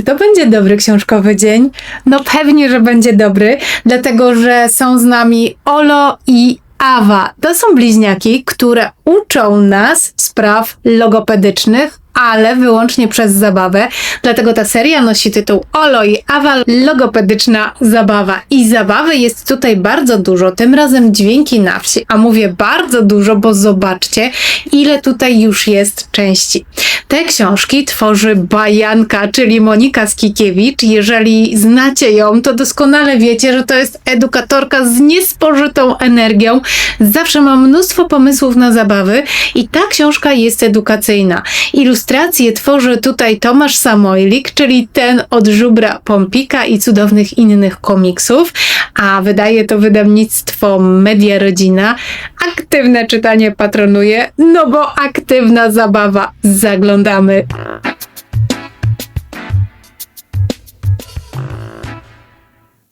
Czy to będzie dobry książkowy dzień? No pewnie, że będzie dobry, dlatego że są z nami Olo i Awa. To są bliźniaki, które uczą nas spraw logopedycznych, ale wyłącznie przez zabawę. Dlatego ta seria nosi tytuł Olo i Awa logopedyczna zabawa. I zabawy jest tutaj bardzo dużo, tym razem dźwięki na wsi. A mówię bardzo dużo, bo zobaczcie, ile tutaj już jest części. Te książki tworzy Bajanka, czyli Monika Skikiewicz. Jeżeli znacie ją, to doskonale wiecie, że to jest edukatorka z niespożytą energią. Zawsze ma mnóstwo pomysłów na zabawy i ta książka jest edukacyjna. Ilustracje tworzy tutaj Tomasz Samojlik, czyli ten od żubra Pompika i cudownych innych komiksów, a wydaje to wydawnictwo Media Rodzina. Aktywne czytanie patronuje, no bo aktywna zabawa. Zaglądamy.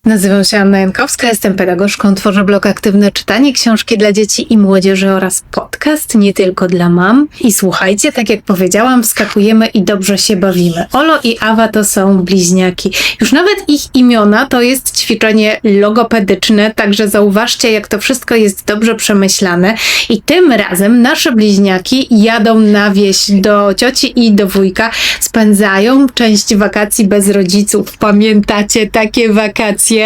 Nazywam się Anna Jankowska, jestem pedagogzką, tworzę blog Aktywne Czytanie, książki dla dzieci i młodzieży oraz podcast nie tylko dla mam. I słuchajcie, tak jak powiedziałam, wskakujemy i dobrze się bawimy. Olo i Awa to są bliźniaki. Już nawet ich imiona to jest ćwiczenie logopedyczne, także zauważcie, jak to wszystko jest dobrze przemyślane. I tym razem nasze bliźniaki jadą na wieś do cioci i do wujka, spędzają część wakacji bez rodziców. Pamiętacie takie wakacje?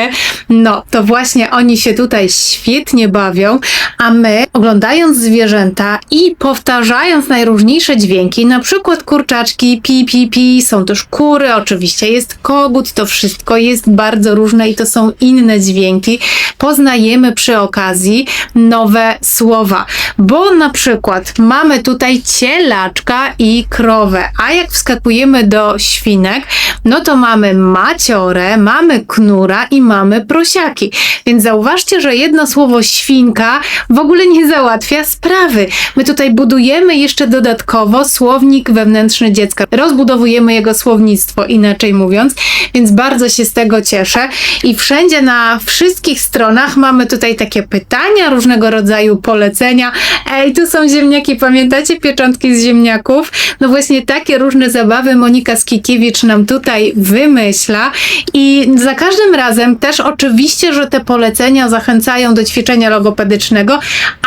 No, to właśnie oni się tutaj świetnie bawią, a my oglądając zwierzęta i powtarzając najróżniejsze dźwięki, na przykład kurczaczki, pi, pi, pi, są też kury, oczywiście jest kogut, to wszystko jest bardzo różne i to są inne dźwięki. Poznajemy przy okazji nowe słowa, bo na przykład mamy tutaj cielaczka i krowę, a jak wskakujemy do świnek, no to mamy maciorę, mamy knura i mamy prosiaki. Więc zauważcie, że jedno słowo świnka w ogóle nie załatwia sprawy. My tutaj budujemy jeszcze dodatkowo słownik wewnętrzny dziecka. Rozbudowujemy jego słownictwo, inaczej mówiąc, więc bardzo się z tego cieszę. I wszędzie na wszystkich stronach mamy tutaj takie pytania, różnego rodzaju polecenia. Ej, tu są ziemniaki, pamiętacie pieczątki z ziemniaków? No właśnie takie różne zabawy Monika Skikiewicz nam tutaj wymyśla i za każdym razem też oczywiście, że te polecenia zachęcają do ćwiczenia logopedycznego,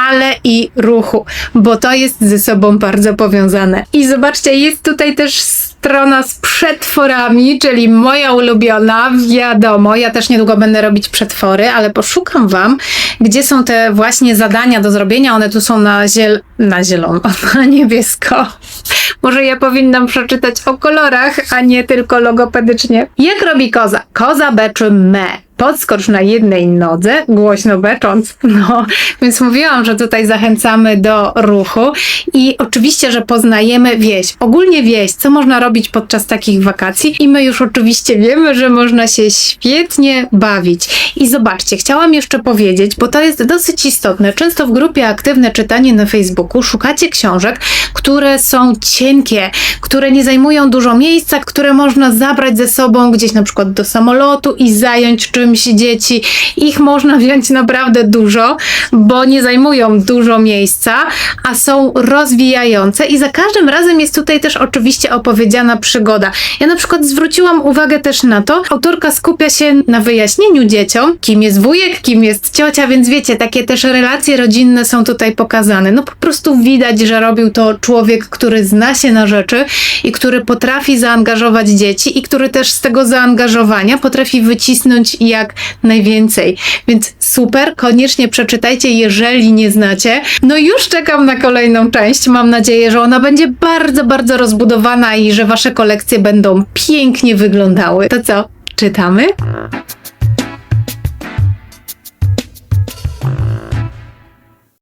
ale i ruchu, bo to jest ze sobą bardzo powiązane. I zobaczcie, jest tutaj też strona z przetworami, czyli moja ulubiona, wiadomo, ja też niedługo będę robić przetwory, ale poszukam Wam, gdzie są te właśnie zadania do zrobienia, one tu są na, ziel na zielono, na niebiesko. Może ja powinnam przeczytać o kolorach, a nie tylko logopedycznie. Jak robi koza? Koza beczy me podskocz na jednej nodze, głośno becząc. No, więc mówiłam, że tutaj zachęcamy do ruchu i oczywiście, że poznajemy wieś. Ogólnie wieś, co można robić podczas takich wakacji i my już oczywiście wiemy, że można się świetnie bawić. I zobaczcie, chciałam jeszcze powiedzieć, bo to jest dosyć istotne. Często w grupie Aktywne Czytanie na Facebooku szukacie książek, które są cienkie, które nie zajmują dużo miejsca, które można zabrać ze sobą gdzieś na przykład do samolotu i zająć czymś dzieci. Ich można wziąć naprawdę dużo, bo nie zajmują dużo miejsca, a są rozwijające i za każdym razem jest tutaj też oczywiście opowiedziana przygoda. Ja na przykład zwróciłam uwagę też na to, autorka skupia się na wyjaśnieniu dzieciom, kim jest wujek, kim jest ciocia, więc wiecie, takie też relacje rodzinne są tutaj pokazane. No po prostu widać, że robił to człowiek, który zna się na rzeczy i który potrafi zaangażować dzieci i który też z tego zaangażowania potrafi wycisnąć jak najwięcej. Więc super, koniecznie przeczytajcie, jeżeli nie znacie. No już czekam na kolejną część. Mam nadzieję, że ona będzie bardzo, bardzo rozbudowana i że wasze kolekcje będą pięknie wyglądały. To co? Czytamy?